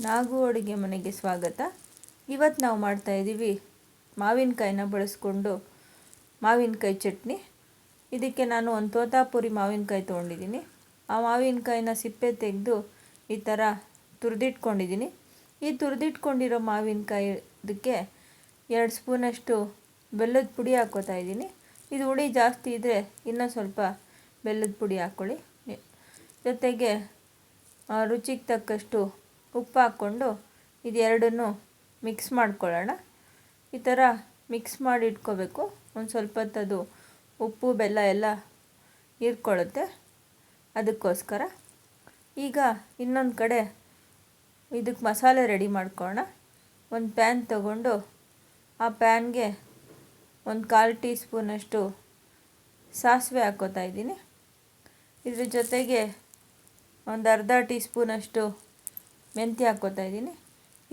ನಾಗು ಅಡುಗೆ ಮನೆಗೆ ಸ್ವಾಗತ. ಇವತ್ತು ನಾವು ಮಾಡ್ತಾ ಇದ್ದೀವಿ ಮಾವಿನಕಾಯಿನ ಬಳಸ್ಕೊಂಡು ಮಾವಿನಕಾಯಿ ಚಟ್ನಿ. ಇದಕ್ಕೆ ನಾನು ಒಂದು ತೋತಾಪುರಿ ಮಾವಿನಕಾಯಿ ತೊಗೊಂಡಿದ್ದೀನಿ. ಆ ಮಾವಿನಕಾಯಿನ ಸಿಪ್ಪೆ ತೆಗೆದು ಈ ಥರ ತುರಿದಿಟ್ಕೊಂಡಿದ್ದೀನಿ. ಈ ತುರಿದಿಟ್ಕೊಂಡಿರೋ ಮಾವಿನಕಾಯಿ ಇದಕ್ಕೆ ಎರಡು ಸ್ಪೂನಷ್ಟು ಬೆಲ್ಲದ ಪುಡಿ ಹಾಕ್ಕೋತಾ ಇದ್ದೀನಿ. ಇದು ಹುಳಿ ಜಾಸ್ತಿ ಇದ್ದರೆ ಇನ್ನೂ ಸ್ವಲ್ಪ ಬೆಲ್ಲದ ಪುಡಿ ಹಾಕ್ಕೊಳ್ಳಿ ಜೊತೆಗೆ ರುಚಿಗೆ ತಕ್ಕಷ್ಟು ಉಪ್ಪು ಹಾಕ್ಕೊಂಡು ಇದೆರಡನ್ನು ಮಿಕ್ಸ್ ಮಾಡ್ಕೊಳ್ಳೋಣ. ಈ ಥರ ಮಿಕ್ಸ್ ಮಾಡಿ ಇಟ್ಕೋಬೇಕು. ಒಂದು ಸ್ವಲ್ಪ ಹೊತ್ತದು ಉಪ್ಪು, ಬೆಲ್ಲ ಎಲ್ಲ ಹೀರ್ಕೊಳ್ಳುತ್ತೆ. ಅದಕ್ಕೋಸ್ಕರ ಈಗ ಇನ್ನೊಂದು ಕಡೆ ಇದಕ್ಕೆ ಮಸಾಲೆ ರೆಡಿ ಮಾಡ್ಕೊಳ್ಳೋಣ. ಒಂದು ಪ್ಯಾನ್ ತಗೊಂಡು ಆ ಪ್ಯಾನ್ಗೆ ಒಂದು ಕಾಲು ಟೀ ಸ್ಪೂನಷ್ಟು ಸಾಸಿವೆ ಹಾಕ್ಕೋತಾ ಇದ್ದೀನಿ. ಇದ್ರ ಜೊತೆಗೆ ಒಂದು ಅರ್ಧ ಟೀ ಸ್ಪೂನಷ್ಟು ಮೆಂತ್ಯ ಹಾಕ್ಕೋತಾ ಇದ್ದೀನಿ.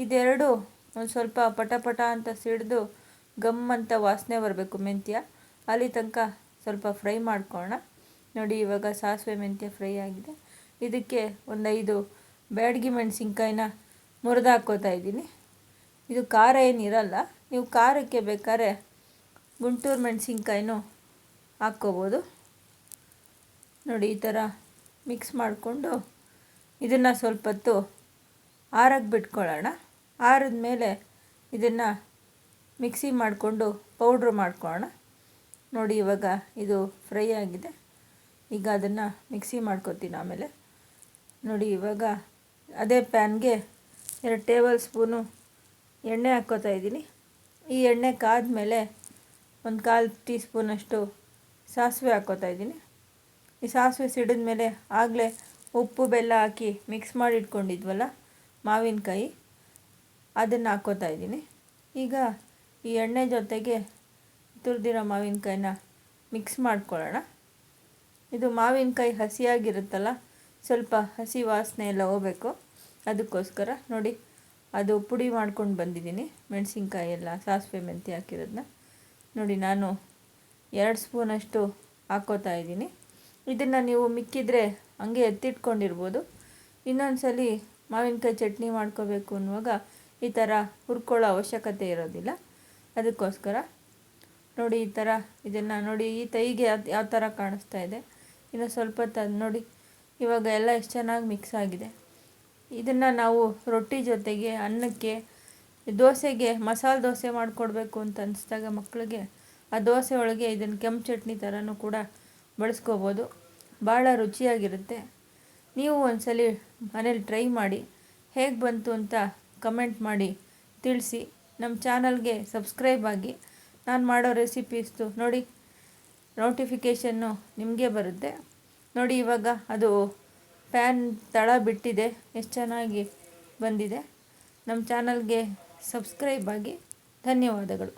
ಇದೆರಡು ಒಂದು ಸ್ವಲ್ಪ ಪಟ ಪಟ ಅಂತ ಸಿಡಿದು ಗಮ್ ಅಂತ ವಾಸನೆ ಬರಬೇಕು ಮೆಂತ್ಯ. ಅಲ್ಲಿ ತನಕ ಸ್ವಲ್ಪ ಫ್ರೈ ಮಾಡ್ಕೊಳ್ಳೋಣ ನೋಡಿ, ಇವಾಗ ಸಾಸಿವೆ ಮೆಂತ್ಯ ಫ್ರೈ ಆಗಿದೆ. ಇದಕ್ಕೆ ಒಂದು ಐದು ಬ್ಯಾಡಗಿ ಮೆಣಸಿನ್ಕಾಯಿನ ಮುರಿದು ಹಾಕ್ಕೋತಾ ಇದ್ದೀನಿ. ಇದು ಖಾರ ಏನಿರಲ್ಲ, ನೀವು ಖಾರಕ್ಕೆ ಬೇಕಾದ್ರೆ ಗುಂಟೂರು ಮೆಣಸಿನ್ಕಾಯಿನೂ ಹಾಕ್ಕೋಬೋದು. ನೋಡಿ, ಈ ಥರ ಮಿಕ್ಸ್ ಮಾಡಿಕೊಂಡು ಇದನ್ನು ಸ್ವಲ್ಪ ಹೊತ್ತು ಆರಕ್ಕೆ ಬಿಟ್ಕೊಳ್ಳೋಣ. ಆರಿದ ಮೇಲೆ ಇದನ್ನು ಮಿಕ್ಸಿ ಮಾಡಿಕೊಂಡು ಪೌಡ್ರ್ ಮಾಡ್ಕೊಳ್ಳೋಣ. ನೋಡಿ ಇವಾಗ ಇದು ಫ್ರೈ ಆಗಿದೆ. ಈಗ ಅದನ್ನು ಮಿಕ್ಸಿ ಮಾಡ್ಕೊತೀನಿ ಆಮೇಲೆ. ನೋಡಿ ಇವಾಗ ಅದೇ ಪ್ಯಾನ್ಗೆ ಎರಡು ಟೇಬಲ್ ಸ್ಪೂನು ಎಣ್ಣೆ ಹಾಕ್ಕೋತಾ ಇದ್ದೀನಿ. ಈ ಎಣ್ಣೆ ಕಾದ್ಮೇಲೆ ಒಂದು ಕಾಲು ಟೀ ಸ್ಪೂನಷ್ಟು ಸಾಸಿವೆ ಹಾಕ್ಕೋತಾ ಇದ್ದೀನಿ. ಈ ಸಾಸಿವೆ ಸಿಡಿದ ಮೇಲೆ ಆಗಲೇ ಉಪ್ಪು ಬೆಲ್ಲ ಹಾಕಿ ಮಿಕ್ಸ್ ಮಾಡಿ ಇಟ್ಕೊಂಡಿದ್ವಲ್ಲ ಮಾವಿನಕಾಯಿ, ಅದನ್ನು ಹಾಕ್ಕೋತಾ ಇದ್ದೀನಿ. ಈಗ ಈ ಎಣ್ಣೆ ಜೊತೆಗೆ ತುರಿದಿರೋ ಮಾವಿನಕಾಯಿನ ಮಿಕ್ಸ್ ಮಾಡ್ಕೊಳ್ಳೋಣ. ಇದು ಮಾವಿನಕಾಯಿ ಹಸಿಯಾಗಿರುತ್ತಲ್ಲ, ಸ್ವಲ್ಪ ಹಸಿ ವಾಸನೆ ಎಲ್ಲ ಹೋಗಬೇಕು. ಅದಕ್ಕೋಸ್ಕರ ನೋಡಿ, ಅದು ಪುಡಿ ಮಾಡ್ಕೊಂಡು ಬಂದಿದ್ದೀನಿ. ಮೆಣಸಿನ್ಕಾಯಿ ಎಲ್ಲ, ಸಾಸಿವೆ ಮೆಂತಿ ಹಾಕಿರೋದನ್ನ ನೋಡಿ, ನಾನು ಎರಡು ಸ್ಪೂನಷ್ಟು ಹಾಕ್ಕೋತಾ ಇದ್ದೀನಿ. ಇದನ್ನು ನೀವು ಮಿಕ್ಕಿದ್ರೆ ಹಂಗೆ ಎತ್ತಿಟ್ಕೊಂಡಿರ್ಬೋದು. ಇನ್ನೊಂದು ಸಲ ಮಾವಿನಕಾಯಿ ಚಟ್ನಿ ಮಾಡ್ಕೋಬೇಕು ಅನ್ನುವಾಗ ಈ ಥರ ಹುರ್ಕೊಳ್ಳೋ ಅವಶ್ಯಕತೆ ಇರೋದಿಲ್ಲ. ಅದಕ್ಕೋಸ್ಕರ ನೋಡಿ ಈ ಥರ ಇದನ್ನು ನೋಡಿ, ಈ ತೈಗೆ ಯಾವ ಥರ ಕಾಣಿಸ್ತಾ ಇದೆ. ಇನ್ನು ಸ್ವಲ್ಪ ತ ನೋಡಿ, ಇವಾಗ ಎಲ್ಲ ಎಷ್ಟು ಚೆನ್ನಾಗಿ ಮಿಕ್ಸ್ ಆಗಿದೆ. ಇದನ್ನು ನಾವು ರೊಟ್ಟಿ ಜೊತೆಗೆ ಅನ್ನಕ್ಕೆ ದೋಸೆಗೆ ಮಸಾಲೆ ದೋಸೆ ಮಾಡಿಕೊಡ್ಬೇಕು ಅಂತ ಅನಿಸಿದಾಗ ಮಕ್ಕಳಿಗೆ ಆ ದೋಸೆ ಒಳಗೆ ಇದನ್ನು ಕೆಂಪು ಚಟ್ನಿ ಥರನೂ ಕೂಡ ಬಳಸ್ಕೋಬೋದು. ಭಾಳ ರುಚಿಯಾಗಿರುತ್ತೆ. ನೀವು ಒಂದ್ಸಲಿ ಮನೇಲಿ ಟ್ರೈ ಮಾಡಿ, ಹೇಗೆ ಬಂತು ಅಂತ ಕಮೆಂಟ್ ಮಾಡಿ, ತಿಳಿಸಿ. ನಮ್ಮ ಚಾನಲ್ಗೆ ಸಬ್ಸ್ಕ್ರೈಬ್ ಆಗಿ. ನಾನು ಮಾಡೋ ರೆಸಿಪೀಸ್ದು ನೋಡಿ ನೋಟಿಫಿಕೇಷನ್ನು ನಿಮಗೆ ಬರುತ್ತೆ. ನೋಡಿ ಇವಾಗ ಅದು ಪ್ಯಾನ್ ತಳ ಬಿಟ್ಟಿದೆ, ಎಷ್ಟು ಚೆನ್ನಾಗಿ ಬಂದಿದೆ. ನಮ್ಮ ಚಾನಲ್ಗೆ ಸಬ್ಸ್ಕ್ರೈಬ್ ಆಗಿ. ಧನ್ಯವಾದಗಳು.